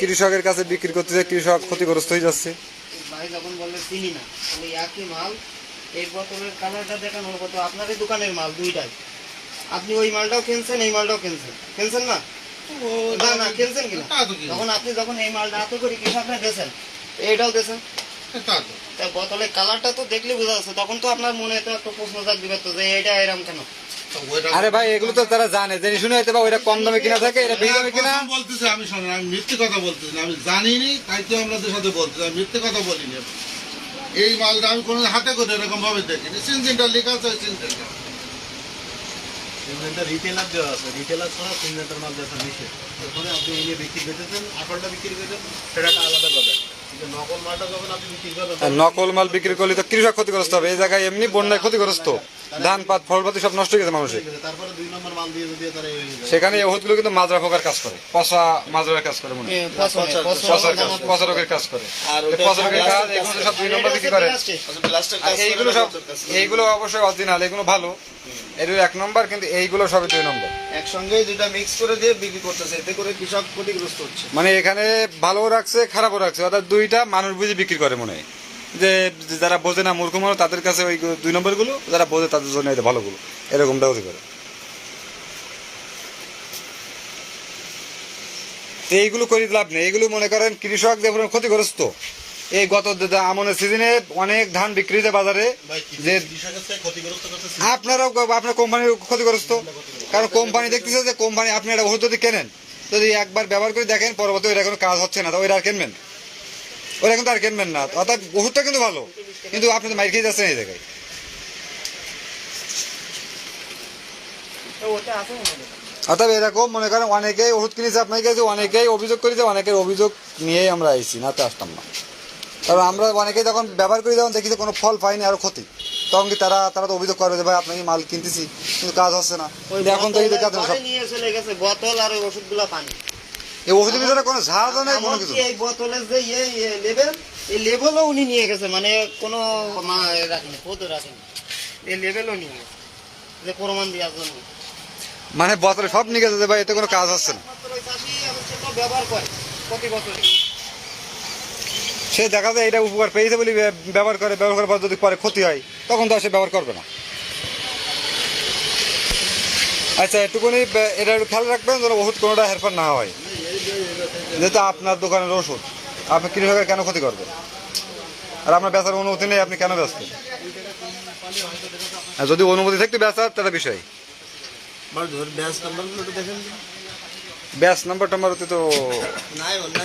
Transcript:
কৃষকের কাছে বিক্রি করতেছে কৃষক ক্ষতিগ্রস্ত হয়ে যাচ্ছে। ভাই যখন বললে চিনি না তাহলে একই মাল এই বোতলের কালারটা দেখেন আপনারই দোকানের মাল দুইটাই। আপনি ওই মালটাও কিনছেন এই মালটাও কিনছেন। কিনছেন না? না না কিনছেন কিনা? তখন আপনি যখন এই মালটা হাতে করে কৃষকরা দিয়েছেন এইটাও দিয়েছেন তা তো। বোতলের কালারটা তো দেখলে বোঝা যাচ্ছে তখন তো আপনার মনে তো একটা প্রশ্ন তো যে এটা এরম কেন? আরে ভাই এগুলো তো তারা জানে। জেনে শুনে হয়তো বা ওইটা কম দামে কিনা থাকে এটা বেশি দামে কিনা। বলতেছে আমি শোনেন আমি মিথ্যে কথা বলতেছি না আমি জানিনি তাই তো আপনাদের সাথে বলতেছি আমি মিথ্যে কথা বলিনি। এই মালটা আমি কোনো হাতে করে এরকম ভাবে দেখিনি। সিনজিনটা লেখা আছে ওই সিনজিনটা রিটেলার দেওয়া আছে। রিটেলার ছাড়া সিলিন্ডার মাল দেওয়া নিষেধ। তারপরে আপনি এনে বিক্রি করতেছেন আসলটা বিক্রি করতেন সেটা একটা আলাদা কথা। নকল মাল বিক্রি করলে তো কৃষক ক্ষতিগ্রস্ত হবে। এই জায়গায় এমনি বন্যায় ক্ষতিগ্রস্ত। ধান পাত ফলপাতি সব নষ্ট হয়ে গেছে মানুষের। সেখানে ওষুধগুলো কিন্তু মাজরা পোকার কাজ করে। পচা মাজরার কাজ করে মনে হয়। পচা রোগের কাজ করে। পচা রোগের কাজ এগুলো সব দুই নম্বর বিক্রি করে। এইগুলো সব এইগুলো অবশ্যই অরিজিনাল এগুলো ভালো। এগুলো এক নম্বর কিন্তু এইগুলো সবই দুই নম্বর। একসঙ্গে দুইটা মিক্স করে দিয়ে বিক্রি করতেছে এতে করে কৃষক ক্ষতিগ্রস্ত হচ্ছে। মানে এখানে ভালো রাখছে খারাপও রাখছে অর্থাৎ দুইটা মানুষ বুঝে বিক্রি করে মনে হয়। যে যারা বোঝে না মূর্খ মানুষ তাদের কাছে ওই দুই নম্বরগুলো যারা বোঝে তাদের জন্য এটা ভালোগুলো। এরকমটা হতে পারে। এইগুলো করে লাভ নেই। এগুলো মনে করেন কৃষক যে পরিমাণ ক্ষতিগ্রস্ত এই গত আমনের সিজনে অনেক ধান বিক্রি হয়েছে বাজারে। যে আপনারাও আপনার কোম্পানির ক্ষতিগ্রস্ত। কারণ কোম্পানি দেখতেছে যে কোম্পানি আপনি একটা ওষুধ যদি কেনেন যদি একবার ব্যবহার করে দেখেন পরবর্তী ওইটা কোনো কাজ হচ্ছে না তো ওইটা আর কিনবেন? ওইটা কিন্তু আর কিনবেন না। অর্থাৎ ওষুধটা কিন্তু ভালো কিন্তু আপনি তো মাইর খেয়ে যাচ্ছেন এই জায়গায়। অর্থাৎ এরকম মনে করেন অনেকেই ওষুধ কিনেছে আপনার কাছে অনেকেই অভিযোগ করেছে অনেকের অভিযোগ নিয়েই আমরা আইছি না তো আসতাম না। কারণ আমরা অনেকেই যখন ব্যবহার করি যখন দেখি যে কোনো ফল পাইনি আরও ক্ষতি তখন কি তারা তারা তো অভিযোগ করবে যে ভাই আপনাকে মাল কিনতেছি কিন্তু কাজ হচ্ছে না। এখন তো এই বোতলের নিয়ে চলে গেছে বোতল আর ওই ওষুধগুলো পানি। এই ওষুধের ভিতরে কোনো ঝাঁজ নেই কোনো কিছু? এই বোতলের যে ইয়ে লেভেল এই লেভেলও উনি নিয়ে গেছে মানে কোনো রাখেনি পদ রাখেনি। এই লেভেলও নিয়ে গেছে যে প্রমাণ দেওয়ার জন্য। মানে বোতলে সব নিয়ে গেছে যে ভাই এতে কোনো কাজ হচ্ছে না। ব্যবহার করে প্রতি বছরে সে দেখা যায় এটা উপকার পেয়েছে বলে ব্যবহার করে ব্যবহার করার পর যদি পরে ক্ষতি হয় তখন তো সে ব্যবহার করবে না। আচ্ছা একটুখানি এটা একটু খেয়াল রাখবেন যেন ওষুধ কোনোটা হেরফার না হয়। যেহেতু আপনার দোকানের ওষুধ আপনি কৃষকের কেন ক্ষতি করবেন? আর আপনার বেচার অনুমতি নেই আপনি কেন ব্যস্ত? আর যদি অনুমতি থাকতে বেচার তাহলে বিষয়। ব্যাস নাম্বার টাম্বার তো